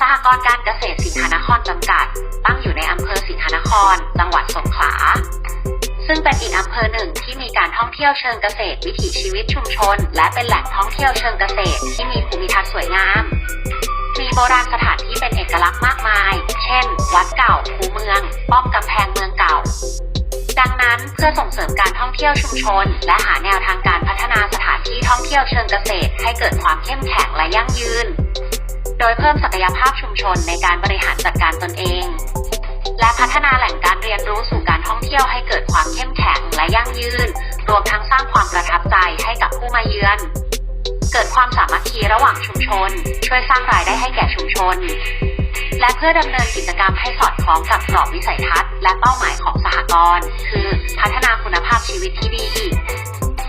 สหกรณ์การเกษตรสิงหนครจำกัด ตั้งอยู่ในอำเภอสิงหนคร จังหวัดสงขลา ซึ่งเป็นอีกอำเภอหนึ่งที่มีการท่องเที่ยวเชิงเกษตร วิถีชีวิตชุมชน และเป็นแหล่งท่องเที่ยวเชิงเกษตร ที่มีภูมิทัศน์สวยงาม มีโบราณสถานที่เป็นเอกลักษณ์มากมาย เช่น วัดเก่าคูเมือง ป้อมกำแพงเมืองเก่าดังนั้นเพื่อส่งเสริมการท่องเที่ยวชุมชน และหาแนวทางการพัฒนาสถานที่ท่องเที่ยวเชิงเกษตร ให้เกิดความเข้มแข็งและยั่งยืน โดยเพิ่มศักยภาพชุมชนในการบริหารจัดการตนเอง และพัฒนาแหล่งการเรียนรู้สู่การท่องเที่ยวให้เกิดความเข้มแข็งและยั่งยืน รวมทั้งสร้างความประทับใจให้กับผู้มาเยือน เกิดความสามัคคีระหว่างชุมชน ช่วยสร้างรายได้ให้แก่ชุมชน และเพื่อดำเนินกิจกรรมให้สอดคล้องกับกรอบวิสัยทัศน์และเป้าหมายของสหกรณ์คือพัฒนาคุณภาพชีวิตที่ดี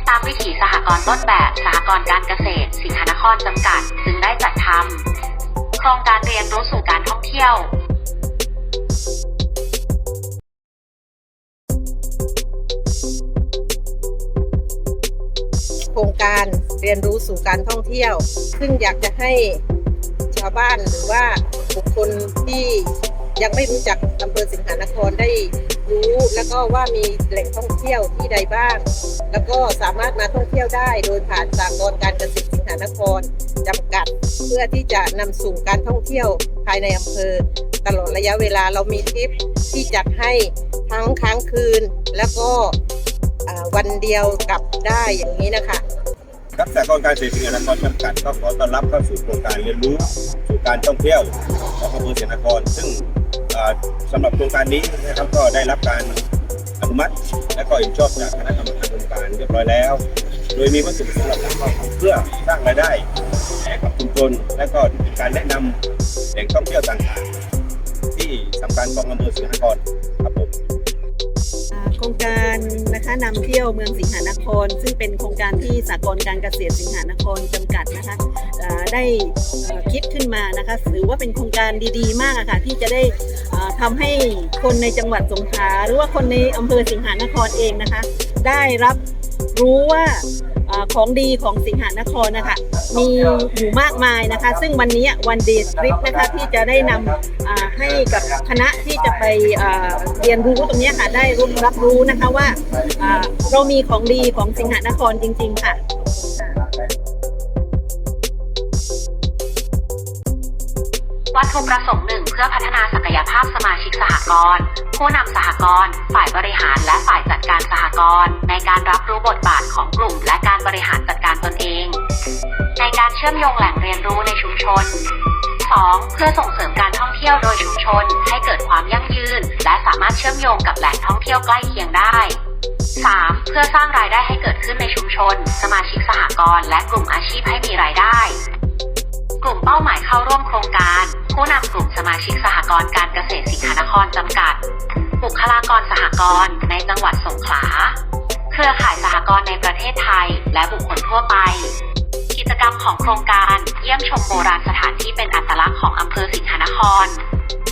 ตามวิถีสหกรณ์ต้นแบบสหกรณ์การเกษตร สิงหนครจำกัด จึงได้จัดทำ โครงการเรียนรู้สู่การท่องเที่ยวโครงการเรียนรู้สู่การท่องเที่ยว ซึ่งอยากจะให้ชาวบ้านหรือว่าบุคคลที่ยังไม่รู้จักอำเภอสิงหานครได้รู้แล้วก็ว่ามีแหล่งท่องเที่ยวที่ใดบ้าง แล้วก็สามารถมาท่องเที่ยวได้โดยผ่านสากลการเกษตร หานครจำกัด เพื่อที่จะนำสู่การท่องเที่ยวภายในอำเภอ ตลอดระยะเวลาเรามีทริปที่จัดให้ทั้งค้างคืน แล้วก็วันเดียวกลับได้อย่างนี้นะคะครับสากลการเกษตรสิงห์นครจำกัดก็ขอต้อนรับเข้าสู่โครงการเรียนรู้สู่การท่องเที่ยวของอำเภอสิงห์นครซึ่งสำหรับโครงการนี้นะครับก็ได้รับการอนุมัติ และก็เห็นชอบจากคณะกรรมการโครงการเรียบร้อยแล้ว โดยมีวัตถุประสงค์หลักๆเพื่อสร้างรายได้ให้กับชุมชนและก็เป็นการแนะนำแหล่งท่องเที่ยวต่างๆ ที่สำคัญของอำเภอสิงห์นครครับผม อ่าโครงการนะคะนำเที่ยวเมืองสิงหานคร ซึ่งเป็นโครงการที่สากลการเกษตรสิงหานครจำกัดนะคะอ่าได้เอ่อคิดขึ้นมานะคะถือว่าเป็นโครงการดีๆ มากอะค่ะที่จะได้อ่าทำให้คนในจังหวัดสงขลาหรือว่าคนในอำเภอสิงหานครเองนะคะ ได้รับ รู้ว่าอของดีของสิงหานครนะคะมีอยู่มากมายนะคะ ซึ่งวันนี้วันเดย์ทริปนะคะที่จะได้นำให้กับคณะที่จะไปเรียนรู้ตรงนี้ค่ะได้รู้รับรู้นะคะว่าเรามีของดีของสิงหนครจริง ๆ ค่ะวัตถุประสงค์หนึ่งเพื่อพัฒนาศักยภาพสมาชิกสหกรณ์ ผู้นำสหกรณ์ฝ่ายบริหารและฝ่ายจัดการสหกรณ์ในการรับรู้บทบาทของกลุ่ม และการบริหารจัดการตนเอง ในการเชื่อมโยงแหล่งเรียนรู้ในชุมชน 2. เพื่อส่งเสริมการท่องเที่ยวโดยชุมชน ให้เกิดความยั่งยืน และสามารถเชื่อมโยงกับแหล่งท่องเที่ยวใกล้เคียงได้ 3. เพื่อสร้างรายได้ให้เกิดขึ้นในชุมชน สมาชิกสหกรณ์และกลุ่มอาชีพให้มีรายได้ กลุ่มเป้าหมายเข้าร่วมโครงการ ผู้นำกลุ่มสมาชิกสหกรณ์การเกษตรสิงหนครจำกัด บุคลากรสหกรณ์ในจังหวัดสงขลา เครือข่ายสหกรณ์ในประเทศไทย และบุคคลทั่วไป กิจกรรมของโครงการเยี่ยมชมโบราณสถานที่เป็นอัตลักษณ์ของอำเภอสิงหนคร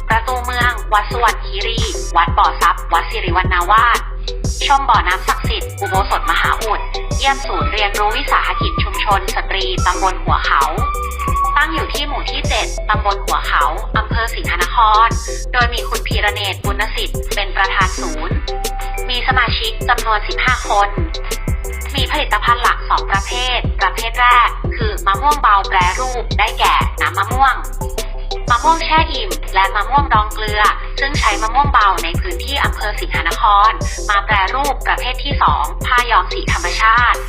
ประตูเมือง วัดสุวรรณคีรี วัดบ่อทรัพย์ วัดสิริวัณณาวาสชมบ่อน้ำศักดิ์สิทธิ์อุโบสถมหาอุด เยี่ยมศูนย์เรียนรู้วิสาหกิจชุมชน สตรีตำบลหัวเขา ตั้งอยู่ที่หมู่ที่ 7 ตำบลหัวเขา อำเภอสิงหนคร โดยมีคุณพีระเนตรบุญสิทธิ์เป็นประธานศูนย์ มีสมาชิกจำนวน 15 คน มีผลิตภัณฑ์หลัก 2 ประเภท ประเภทแรก คือมะม่วงเบาแปรรูป ได้แก่ น้ำมะม่วง มะม่วงแช่อิ่ม และมะม่วงดองเกลือ ซึ่งใช้มะม่วงเบาในพื้นที่อำเภอสิงหนคร มาแปรรูปประเภทที่ 2 ผ้าย้อมสีธรรมชาติ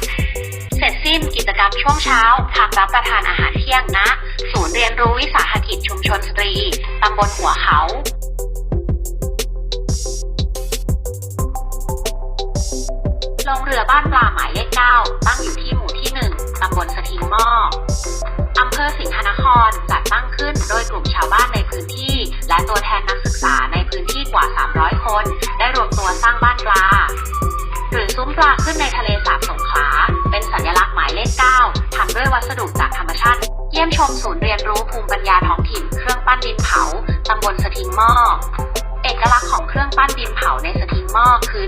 ร็จสิ้นกิจกรรมช่วงเช้าพักรับประทานอาหารเที่ยงณศูนย์เรียนรู้วิสาหกิจชุมชนสตรี ตำบลหัวเขาลงเรือบ้านปลาหมายเลขเก้าตั้งอยู่ที่หมู่ที่หนึ่งตำบลสถิงหม้ออำเภอสิงหนครจัดตั้งขึ้นโดยกลุ่มชาวบ้านในพื้นที่ และตัวแทนนักศึกษาในพื้นที่กว่า 300 คน ได้รวมตัวสร้างบ้านปลา หรือซุ้มปลาขึ้นใน ยมชมศูนย์เรียนรู้ภูมิปัญญาท้องถิ่นเครื่องปั้นดินเผาตำบลสถิงหม้อ เอกลักษณ์ของเครื่องปั้นดินเผาในสถิงหม้อคือ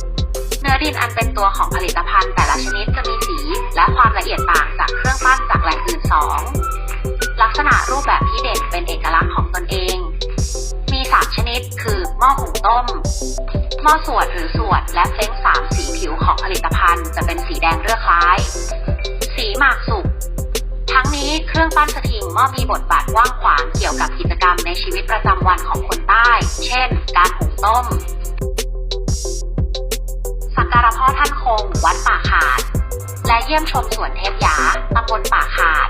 1. เนื้อดินอันเป็นตัวของผลิตภัณฑ์แต่ละชนิดจะมีสีและความละเอียดต่างจากเครื่องปั้นจากแหล่งอื่น 2. ลักษณะรูปแบบที่เด่นเป็นเอกลักษณ์ของตนเอง มี 3 ชนิด คือ หม้อหุงต้ม หม้อสวดหรือสวดและเพลงสามสีผิวของผลิตภัณฑ์จะเป็นสีแดงเรือกคล้าย สีหมากสุก ทั้งนี้เครื่องปั้นสถิงม้อมีบทบาทกว้างขวางเกี่ยวกับกิจกรรมในชีวิตประจำวันของคนใต้ เช่น การหุงต้ม สักการะพ่อท่านคง วัดป่าขาด และเยี่ยมชมสวนเทพยาตำบลป่าขาด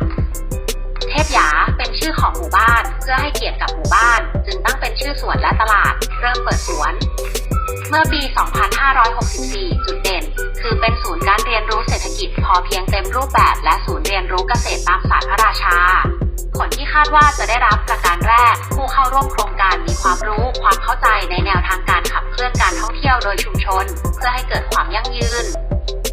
เทพยาเป็นชื่อของหมู่บ้าน เพื่อให้เกียรติกับหมู่บ้าน จึงตั้งเป็นชื่อสวนและตลาด เริ่มเปิดสวน เมื่อปี 2564 จุดเด่น คือเป็นศูนย์การเรียนรู้เศรษฐกิจพอเพียงเต็มรูปแบบ และศูนย์เรียนรู้เกษตรตามศาสตร์พระราชา ผลที่คาดว่าจะได้รับประการแรก ผู้เข้าร่วมโครงการมีความรู้ความเข้าใจในแนวทางการขับเคลื่อนการท่องเที่ยวโดยชุมชน เพื่อให้เกิดความยั่งยืน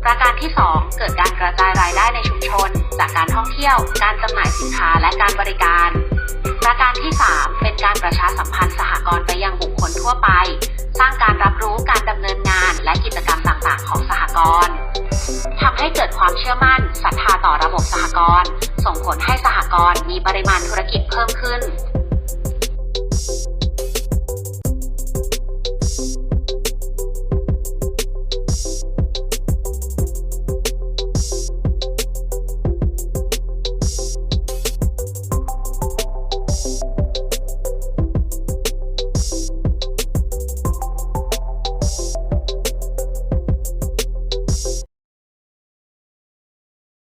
ประการที่ 2 เกิดการกระจายรายได้ในชุมชน จากการท่องเที่ยว การจำหน่ายสินค้าและการบริการ ประการที่ 3 เป็นการประชาสัมพันธ์สหกรณ์ไปยังบุคคลทั่วไป สร้างการรับรู้การดำเนินงานและกิจกรรม ของสหกรณ์ทำให้เกิดความเชื่อมั่นศรัทธาต่อระบบสหกรณ์ส่งผลให้สหกรณ์มีปริมาณธุรกิจเพิ่มขึ้น